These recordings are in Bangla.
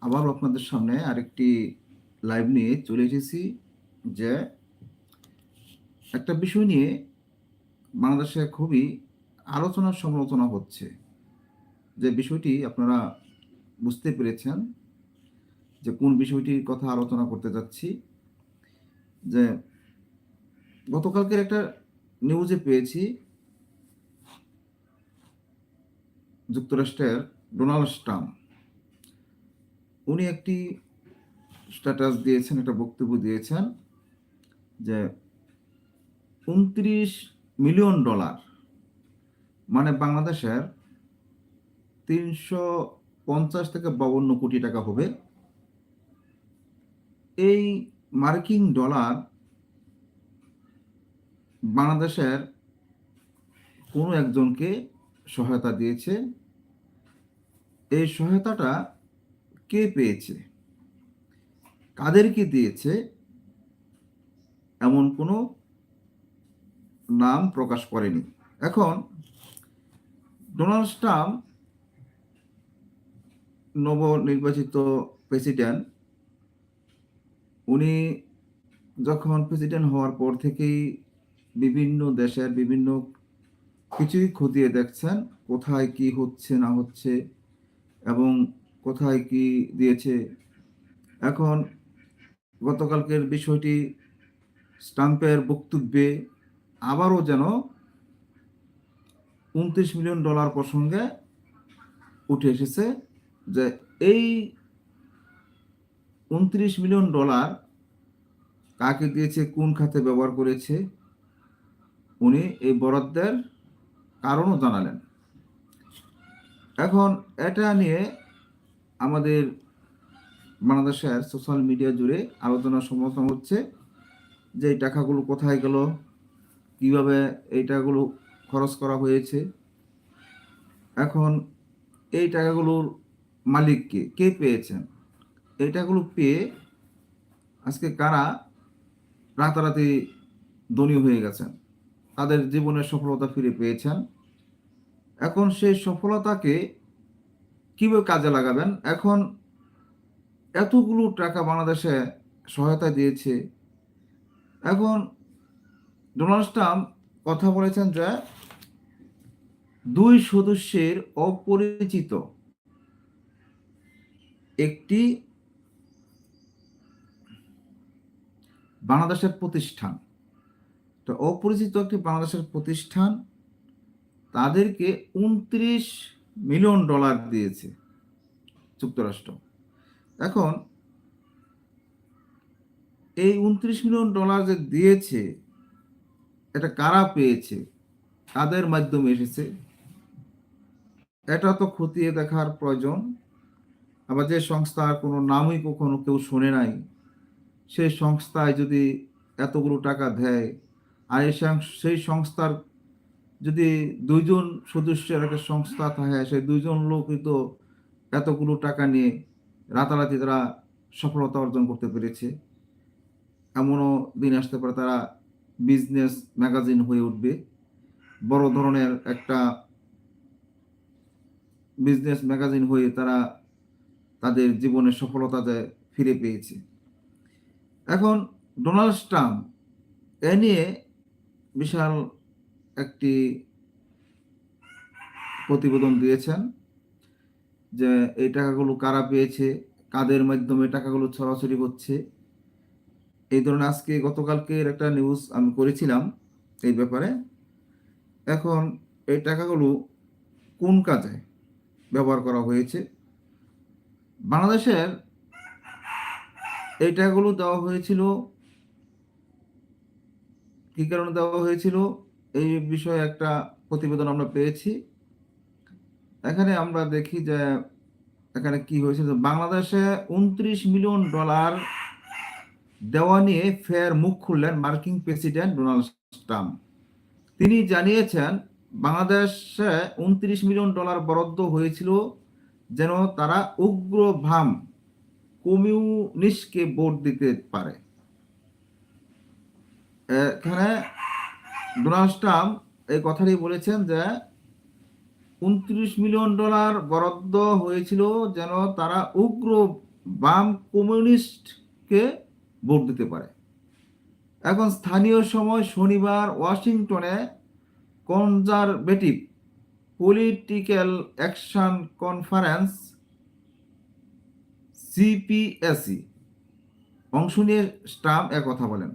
আবার আপনাদের সামনে আরেকটি লাইভ নিয়ে চলে এসেছি যে একটা বিষয় নিয়ে বাংলাদেশে খুবই আলোচনা সমালোচনা হচ্ছে। যে বিষয়টি আপনারা বুঝতে পেরেছেন যে কোন বিষয়টির কথা আলোচনা করতে যাচ্ছি। যে গতকালকের একটা নিউজে পেয়েছি। যুক্তরাষ্ট্রের ডোনাল্ড ট্রাম্প। উনি একটি স্ট্যাটাস দিয়েছেন, একটা বক্তব্য দিয়েছেন যে উনত্রিশ মিলিয়ন ডলার মানে বাংলাদেশের তিনশো পঞ্চাশ থেকে বাউন্ন কোটি টাকা হবে। এই মার্কিন ডলার বাংলাদেশের কোনো একজনকে সহায়তা দিয়েছে। এই সহায়তাটা কে পেয়েছে? কাদেরকে দিয়েছে? এমন কোনো নাম প্রকাশ করেনি। এখন ডোনাল্ড ট্রাম্প নবনির্বাচিত প্রেসিডেন্ট, উনি যখন প্রেসিডেন্ট হওয়ার পর থেকেই বিভিন্ন দেশের বিভিন্ন কিছুই খতিয়ে দেখছেন, কোথায় কি হচ্ছে না হচ্ছে এবং কোথায় কি দিয়েছে? এখন গতকালকের বিষয়টি স্টাম্পের বক্তব্যে আবারও যেন উনত্রিশ মিলিয়ন ডলার প্রসঙ্গে উঠে এসেছে যে এই উনত্রিশ মিলিয়ন ডলার কাকে দিয়েছে, কোন খাতে ব্যবহার করেছে, উনি এই বরাদ্দের কারণও জানালেন। এখন এটা নিয়ে আমাদের বাংলাদেশের সোশ্যাল মিডিয়া জুড়ে আলোচনা সমালোচনা হচ্ছে যে এই টাকাগুলো কোথায় গেল, কীভাবে এই টাকাগুলো খরচ করা হয়েছে। এখন এই টাকাগুলোর মালিককে কে পেয়েছেন? এই টাকাগুলো পেয়ে আজকে কারা রাতারাতি ধনী হয়ে গেছেন? তাদের জীবনের সফলতা ফিরে পেয়েছেন। এখন সেই সফলতাকে কীভাবে কাজে লাগাবেন? এখন এতগুলো টাকা বাংলাদেশে সহায়তা দিয়েছে। এখন ডোনাল্ড ট্রাম্প কথা বলেছেন যে দুই সদস্যের অপরিচিত একটি বাংলাদেশের প্রতিষ্ঠান, তো অপরিচিত একটি বাংলাদেশের প্রতিষ্ঠান তাদেরকে উনত্রিশ মিলিয়ন ডলার দিয়েছে যুক্তরাষ্ট্র। এখন এই উনত্রিশ মিলিয়ন ডলার যে দিয়েছে, এটা কারা পেয়েছে? কাদের মাধ্যমে এসেছে? এটা তো খতিয়ে দেখার প্রয়োজন। আবার যে সংস্থার কোনো নামই কখনো কেউ শোনে নাই, সেই সংস্থায় যদি এতগুলো টাকা দেয়, আর সেই সংস্থার যদি দুইজন সদস্যের একটা সংস্থা থাকে, সেই দুইজন লোকই তো এতগুলো টাকা নিয়ে রাতারাতি তারা সফলতা অর্জন করতে পেরেছে। এমনও দিন আসতে পারে তারা বিজনেস ম্যাগাজিন হয়ে উঠবে। বড় ধরনের একটা বিজনেস ম্যাগাজিন হয়ে তারা তাদের জীবনের সফলতাতে ফিরে পেয়েছে। এখন ডোনাল্ড ট্রাম্প এ নিয়ে বিশাল একটি প্রতিবেদন দিয়েছেন যে এই টাকাগুলো কারা পেয়েছে, কাদের মাধ্যমে টাকাগুলো ছড়াছড়ি হচ্ছে। এই ধরনের আজকে গতকালকের একটা নিউজ আমি করেছিলাম এই ব্যাপারে। এখন এই টাকাগুলো কোন কাজে ব্যবহার করা হয়েছে? বাংলাদেশের এই টাকাগুলো দেওয়া হয়েছিল, কী কারণে দেওয়া হয়েছিল? এই বিষয়ে একটা প্রতিবেদন আমরা পেয়েছি। এখানে আমরা দেখি যে এখানে কি হয়েছিল বাংলাদেশে উনত্রিশ মিলিয়ন ডলার দেওয়া নিয়ে ফের মুখ খুললেন মার্কিন প্রেসিডেন্ট ডোনাল্ড ট্রাম্প। তিনি জানিয়েছেন, বাংলাদেশে উনত্রিশ মিলিয়ন ডলার বরাদ্দ হয়েছিল যেন তারা উগ্র ভাম কমিউনিস্টকে ভোট দিতে পারে। এখানে ডোনাল্ড এই কথাটি বলেছেন যে, উনত্রিশ মিলিয়ন ডলার বরাদ্দ হয়েছিল যেন তারা উগ্র বাম কমিউনিস্টকে ভোট দিতে পারে। এখন স্থানীয় সময় শনিবার ওয়াশিংটনে conservative political action conference CPAC অংশ নিয়ে স্টাম এ কথা বলেন।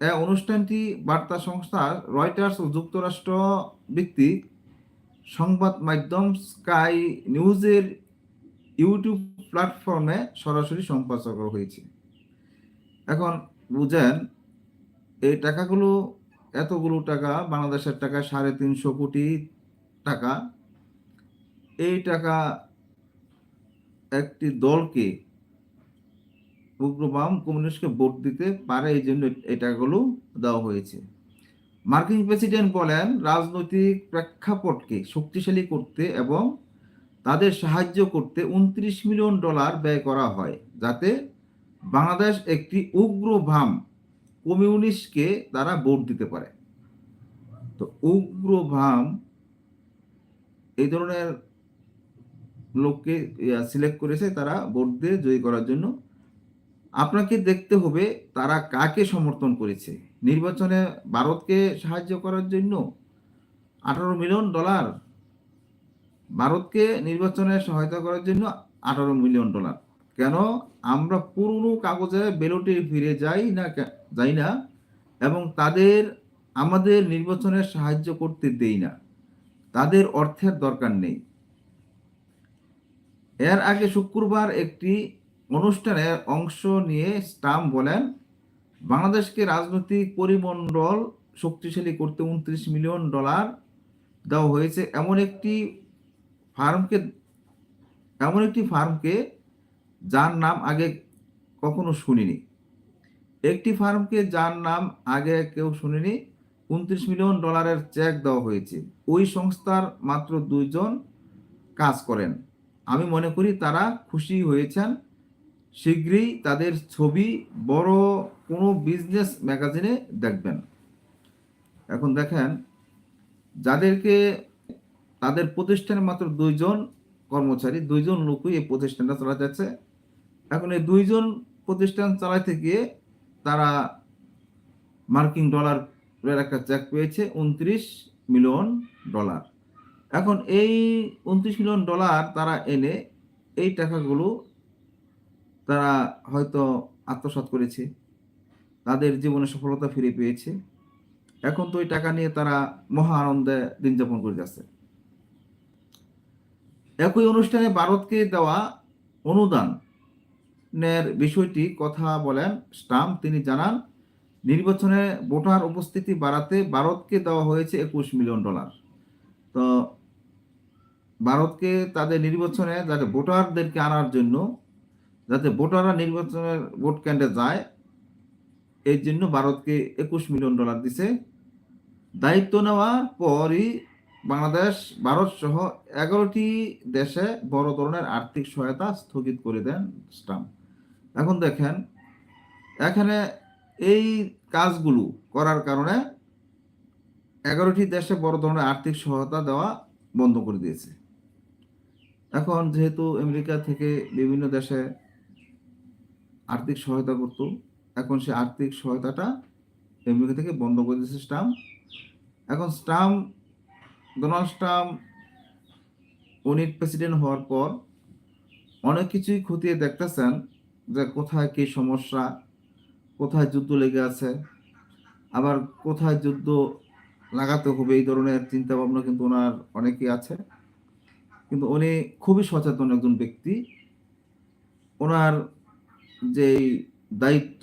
অনুষ্ঠানটি বার্তা সংস্থা রয়টার্স ও যুক্তরাষ্ট্র ভিত্তিক সংবাদ মাধ্যম স্কাই নিউজের ইউটিউব প্ল্যাটফর্মে সরাসরি সম্প্রচার হয়েছে। এখন বুঝেন, এই টাকাগুলো, এতগুলো টাকা, বাংলাদেশের টাকা সাড়ে তিনশো কোটি টাকা। এই টাকা একটি দলকে উগ্রবাম কমিউনিস্টকে ভোট দিতে পারে এই জন্য এটাগুলো দেওয়া হয়েছে। মার্কিন প্রেসিডেন্ট বলেন, রাজনৈতিক প্রেক্ষাপটকে শক্তিশালী করতে এবং তাদের সাহায্য করতে উনত্রিশ মিলিয়ন ডলার ব্যয় করা হয়, যাতে বাংলাদেশ একটি উগ্রবাম কমিউনিস্টকে তারা ভোট দিতে পারে। তো উগ্রবাম এই ধরনের লোককে সিলেক্ট করেছে তারা ভোট দিয়ে জয়ী করার জন্য। আপনাকে দেখতে হবে তারা কাকে সমর্থন করেছে। নির্বাচনে ভারতকে সাহায্য করার জন্য আঠারো মিলিয়ন ডলার। ভারতকে নির্বাচনে সহায়তা করার জন্য আঠারো মিলিয়ন ডলার। কেন? আমরা পুরনো কাগজে বেলটে ফিরে যাই না যাই না এবং তাদের, আমাদের নির্বাচনে সাহায্য করতে দেই না। তাদের অর্থের দরকার নেই। এর আগে শুক্রবার একটি অনুষ্ঠানে অংশ নিয়ে স্টাম বলেন, বাংলাদেশকে রাজনৈতিক পরিমণ্ডল শক্তিশালী করতে উনত্রিশ মিলিয়ন ডলার দেওয়া হয়েছে। এমন একটি ফার্মকে, এমন একটি ফার্মকে যার নাম আগে কখনো শুনিনি। একটি ফার্মকে যার নাম আগে কেউ শুনিনি, উনত্রিশ মিলিয়ন ডলারের চেক দেওয়া হয়েছে। ওই সংস্থার মাত্র দুইজন কাজ করেন। আমি মনে করি তারা খুশি হয়েছেন। শীঘ্রই তাদের ছবি বড় কোনো বিজনেস ম্যাগাজিনে দেখবেন। এখন দেখেন, যাদেরকে, তাদের প্রতিষ্ঠানে মাত্র দুইজন কর্মচারী, দুইজন লোকই এই প্রতিষ্ঠানটা চালা যাচ্ছে। এখন এই দুইজন প্রতিষ্ঠান চালাইতে গিয়ে তারা মার্কিন ডলারের একটা চেক পেয়েছে, উনত্রিশ মিলিয়ন ডলার। এখন এই উনত্রিশ মিলিয়ন ডলার তারা এনে এই টাকাগুলো তারা হয়তো আত্মসাৎ করেছে, তাদের জীবনে সফলতা ফিরে পেয়েছে। এখন তো ওই টাকা নিয়ে তারা মহা আনন্দে দিন যাপন করে যাচ্ছে। একই অনুষ্ঠানে ভারতকে দেওয়া অনুদানের বিষয়টি কথা বলেন স্টাম্প তিনি জানান, নির্বাচনে ভোটার উপস্থিতি বাড়াতে ভারতকে দেওয়া হয়েছে একুশ মিলিয়ন ডলার। তো ভারতকে তাদের নির্বাচনে যাতে ভোটারদেরকে আনার জন্য যাতে ভোটাররা নির্বাচনের ভোট কেন্দ্রে যায়, এই জন্য ভারতকে একুশ মিলিয়ন ডলার দিছে। দায়িত্ব নেওয়ার পরই বাংলাদেশ, ভারত সহ এগারোটি দেশে বড় ধরনের আর্থিক সহায়তা স্থগিত করে দেন স্টাম্প এখন দেখেন, এখানে এই কাজগুলো করার কারণে এগারোটি দেশে বড় ধরনের আর্থিক সহায়তা দেওয়া বন্ধ করে দিয়েছে। এখন যেহেতু আমেরিকা থেকে বিভিন্ন দেশে আর্থিক সহায়তা করত। এখন সে আর্থিক সহায়তাটা আমেরিকা থেকে বন্ধ করে দিয়েছে স্টাম্প। এখন স্টাম্প, ডোনাল্ড স্টাম্প উনি প্রেসিডেন্ট হওয়ার পর অনেক কিছুই খতিয়ে দেখতেছেন যে কোথায় কী সমস্যা, কোথায় যুদ্ধ লেগে আছে, আবার কোথায় যুদ্ধ লাগাতে হবে এই ধরনের চিন্তা ভাবনা কিন্তু ওনার অনেকেই আছে। কিন্তু উনি খুবই সচেতন একজন ব্যক্তি। ওনার যে দায়িত্ব,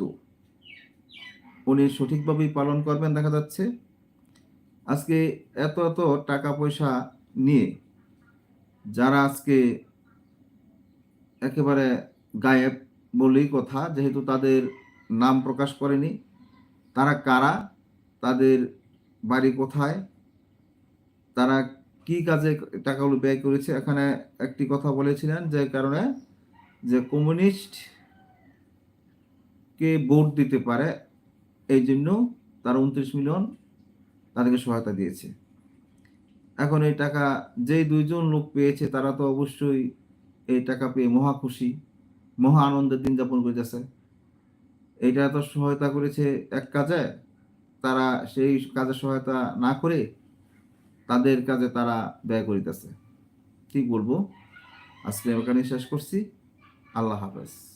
উনি সঠিকভাবেই পালন করবেন দেখা যাচ্ছে। আজকে এত এত টাকা পয়সা নিয়ে যারা আজকে একেবারে গায়েব বলেই কথা, যেহেতু তাদের নাম প্রকাশ করেনি, তারা কারা, তাদের বাড়ি কোথায়, তারা কি কাজে টাকাগুলো ব্যয় করেছে? এখানে একটি কথা বলেছিলেন যে কারণে যে কমিউনিস্ট কে ভোট দিতে পারে, এই জন্য তারা উনত্রিশ মিলিয়ন তাদেরকে সহায়তা দিয়েছে। এখন এই টাকা যেই দুইজন লোক পেয়েছে, তারা তো অবশ্যই এই টাকা পেয়ে মহা খুশি, মহা আনন্দের দিন যাপন করিতেছে। এটা তো সহায়তা করেছে এক কাজে, তারা সেই কাজে সহায়তা না করে তাদের কাজে তারা ব্যয় করিতেছে। ঠিক বলব। আজকে ওখানে শেষ করছি। আল্লাহ হাফেজ।